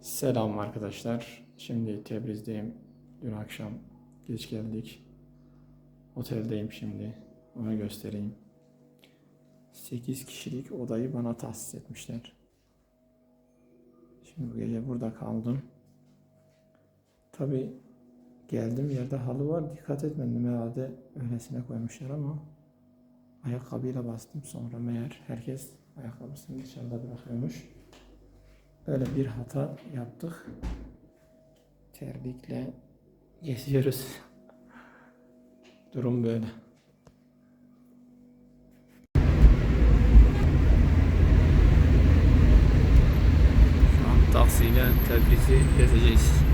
Selam arkadaşlar. Şimdi Tebriz'deyim. Dün akşam geç geldik. Oteldeyim şimdi. Onu göstereyim. 8 kişilik odayı bana tahsis etmişler. Şimdi bu gece burada kaldım. Tabi geldim yerde halı var. Dikkat etmedim herhalde öylesine koymuşlar ama ayakkabıyla bastım sonra meğer herkes ayakkabısını dışarıda bırakıyormuş. Böyle bir hata yaptık. Terlikle geziyoruz. Durum böyle. Şu an taksiyle Tebriz'i gezeceğiz.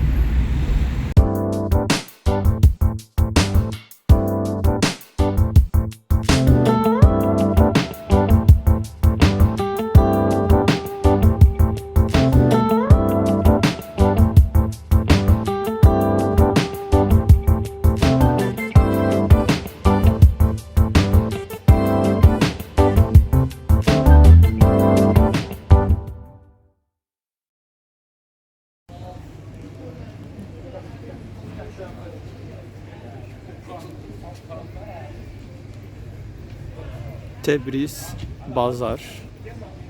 Tebriz Bazar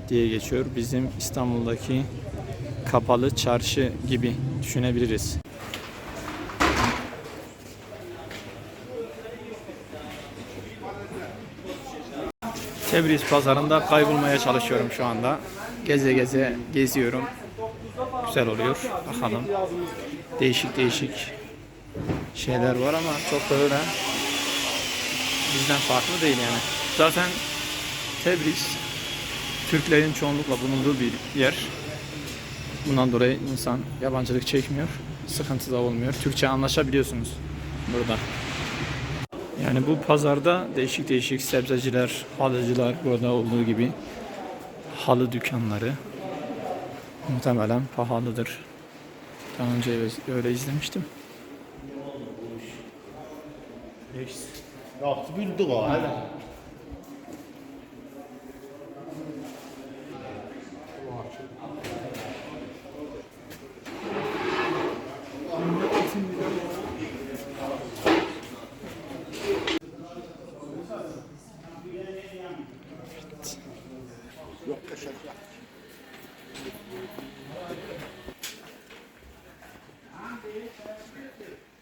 diye geçiyor. Bizim İstanbul'daki kapalı çarşı gibi düşünebiliriz. Tebriz pazarında kaybolmaya çalışıyorum şu anda. Geze geze geziyorum. Güzel oluyor. Bakalım. Değişik değişik şeyler var ama çok da öyle bizden farklı değil yani. Zaten Tebriz Türklerin çoğunlukla bulunduğu bir yer. Bundan dolayı insan yabancılık çekmiyor. Sıkıntı da olmuyor. Türkçe anlaşabiliyorsunuz burada. Yani bu pazarda değişik değişik sebzeciler, halıcılar burada olduğu gibi halı dükkanları muhtemelen pahalıdır. Daha önce öyle izlemiştim. Bilder var. Yok yaşar. Orada şehirse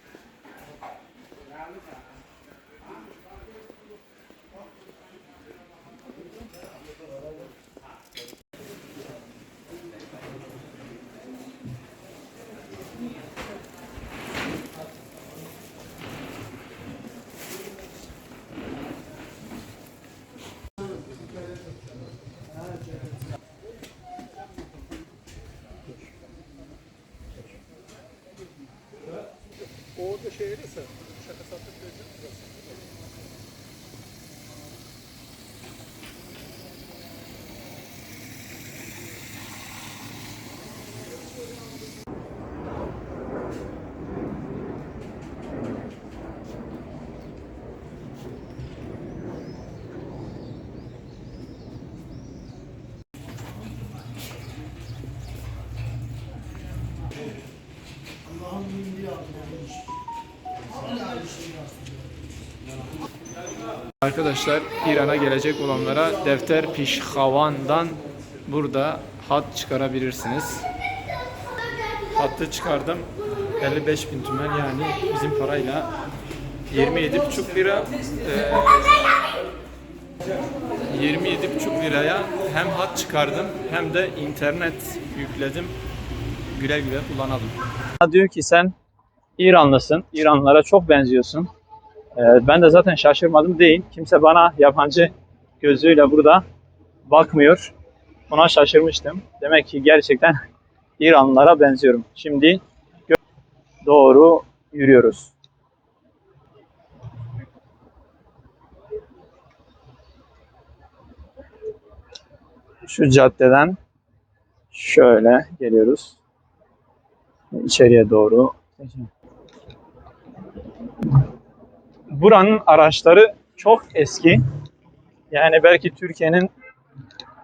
cheira, sabe? Arkadaşlar İran'a gelecek olanlara Defter Pişhavan'dan burada hat çıkarabilirsiniz. Hattı çıkardım. 55 bin tümen yani bizim parayla 27,5 lira e, 27,5 liraya hem hat çıkardım hem de internet yükledim. Güle güle kullanalım. Diyor ki sen İranlısın. İranlılara çok benziyorsun. Ee, ben de zaten şaşırmadım değil. Kimse bana yabancı gözüyle burada bakmıyor. Buna şaşırmıştım. Demek ki gerçekten İranlılara benziyorum. Şimdi doğru yürüyoruz. Şu caddeden şöyle geliyoruz. İçeriye doğru. Buranın araçları çok eski. Yani belki Türkiye'nin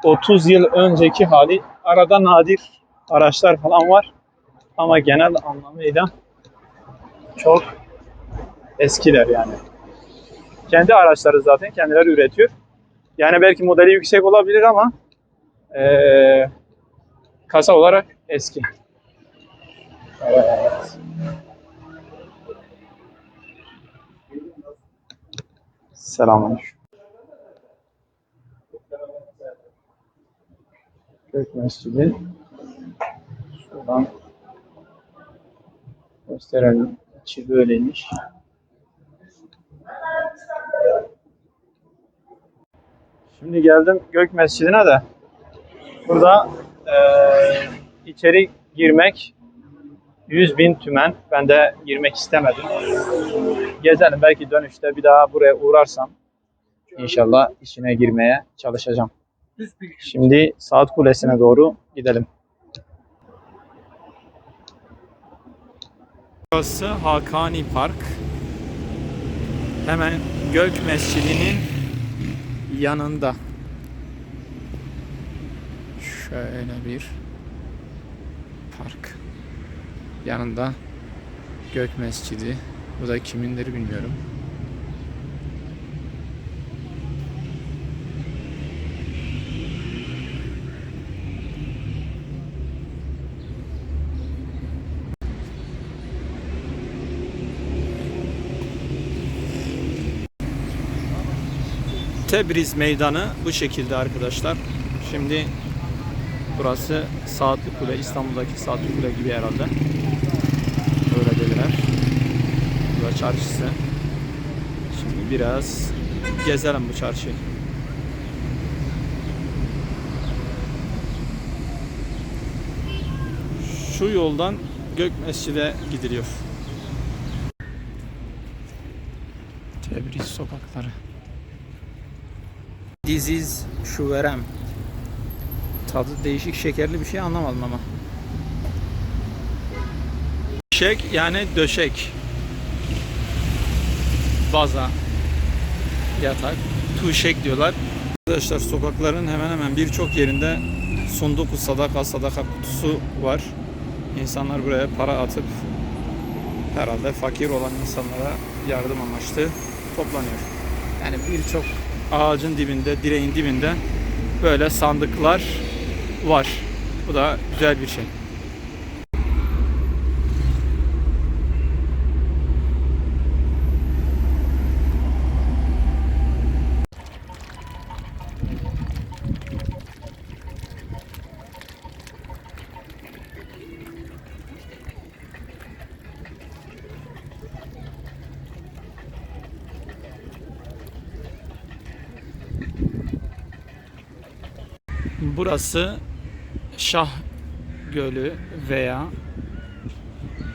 30 yıl önceki hali. Arada nadir araçlar falan var. ama genel anlamıyla çok eskiler yani. Kendi araçları zaten kendileri üretiyor. Yani belki modeli yüksek olabilir ama eee, kasa olarak eski. Evet. Selamünaleyküm. Gök Mescidi. Şuradan gösterelim. İçi böyleymiş. Şimdi geldim Gök Mescidi'ne de. Burada eee, içeri girmek 100 bin tümen. Ben de girmek istemedim. Gezelim. Belki dönüşte bir daha buraya uğrarsam inşallah içine girmeye çalışacağım. Şimdi Saat Kulesi'ne doğru gidelim. Burası Hakani Park. Hemen Gök Mescidi'nin yanında. Şöyle bir park. Yanında Gök Mescidi. Bu da kimindir bilmiyorum. Tebriz meydanı bu şekilde arkadaşlar. Şimdi burası Saatli Kule, İstanbul'daki Saatli Kule gibi herhalde. Burada çarşısı. Şimdi biraz gezelim bu çarşıyı. Şu yoldan Gök Mescid'e gidiliyor. Tebriz sokakları. This is şuverem. Tadı değişik şekerli bir şey anlamadım ama. Döşek yani döşek. Baza. Yatak. Tuşek diyorlar. Arkadaşlar sokakların hemen hemen birçok yerinde sunduku sadaka sadaka kutusu var. İnsanlar buraya para atıp herhalde fakir olan insanlara yardım amaçlı toplanıyor. Yani birçok ağacın dibinde, direğin dibinde böyle sandıklar var. Bu da güzel bir şey. Burası Şah Gölü veya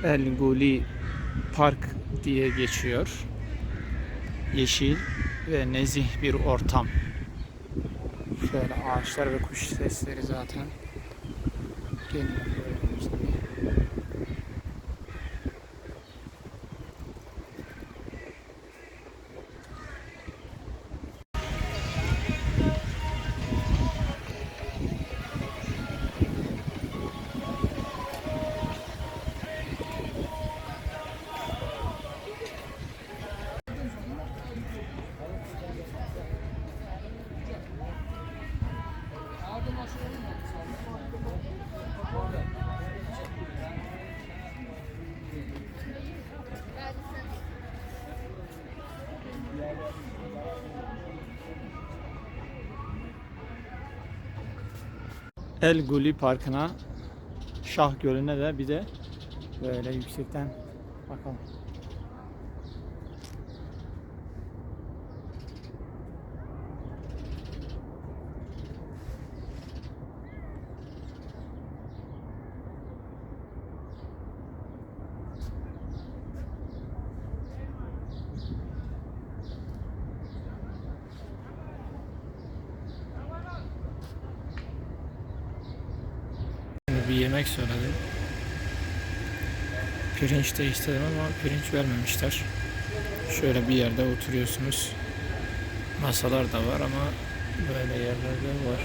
El Guli Park diye geçiyor. Yeşil ve nezih bir ortam. Şöyle ağaçlar ve kuş sesleri zaten geliyor El Guli Parkı'na Şah Gölü'ne de bir de böyle yüksekten bakalım. bir yemek söyledim. Pirinç de istedim ama pirinç vermemişler. Şöyle bir yerde oturuyorsunuz. Masalar da var ama böyle yerlerde var.